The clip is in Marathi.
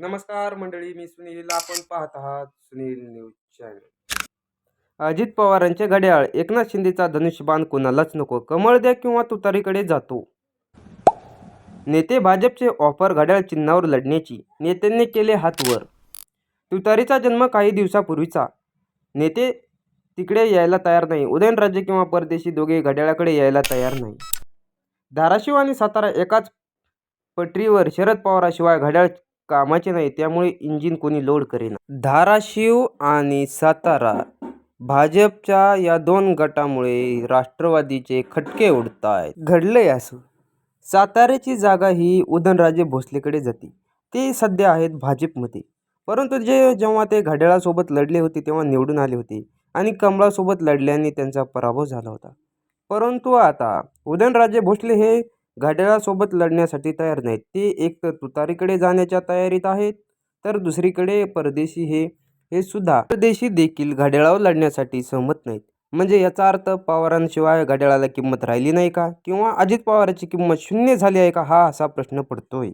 नमस्कार मंडळी मी सुनील. आपण पाहत आहात सुनील न्यूज चॅनल. अजित पवारांचे घड्याळ. एकनाथ शिंदेचा धनुष्यबाण कोणालाच नको. कमळ द्या किंवा तुतारीकडे जातो. नेते भाजपचे ऑफर घड्याळ चिन्हावर लढण्याची. नेत्यांनी केले हातवर तुतारीचा जन्म काही दिवसापूर्वीचा. नेते तिकडे यायला तयार नाही. उदयनराजे किंवा परदेशी दोघे घड्याळाकडे यायला तयार नाही. धाराशिव आणि सातारा एकाच पटरीवर शरद पवाराशिवाय घड्याळ कामाचे नाही त्यामुळे इंजिन कोणी लोड करेना. धाराशिव आणि सातारा भाजपच्या या दोन गटामुळे राष्ट्रवादीचे खटके उडत आहेत घडलंय असं. साताऱ्याची जागा ही उदयनराजे भोसलेकडे जाते. ते सध्या आहेत भाजपमध्ये. परंतु जे जेव्हा ते घड्याळासोबत लढले होते तेव्हा निवडून आले होते आणि कमळासोबत लढल्याने त्यांचा पराभव झाला होता. परंतु आता उदयनराजे भोसले हे घड्याळासोबत लढण्यासाठी तयार नाहीत. ते एक तर तुतारीकडे जाण्याच्या तयारीत आहेत तर दुसरीकडे परदेशी हे हे सुद्धा परदेशी देखील घड्याळावर लढण्यासाठी सहमत नाहीत. म्हणजे याचा अर्थ पवारांशिवाय घड्याळाला किंमत राहिली नाही का? किंवा अजित पवारांची किंमत शून्य झाली आहे का? हा असा प्रश्न पडतोय.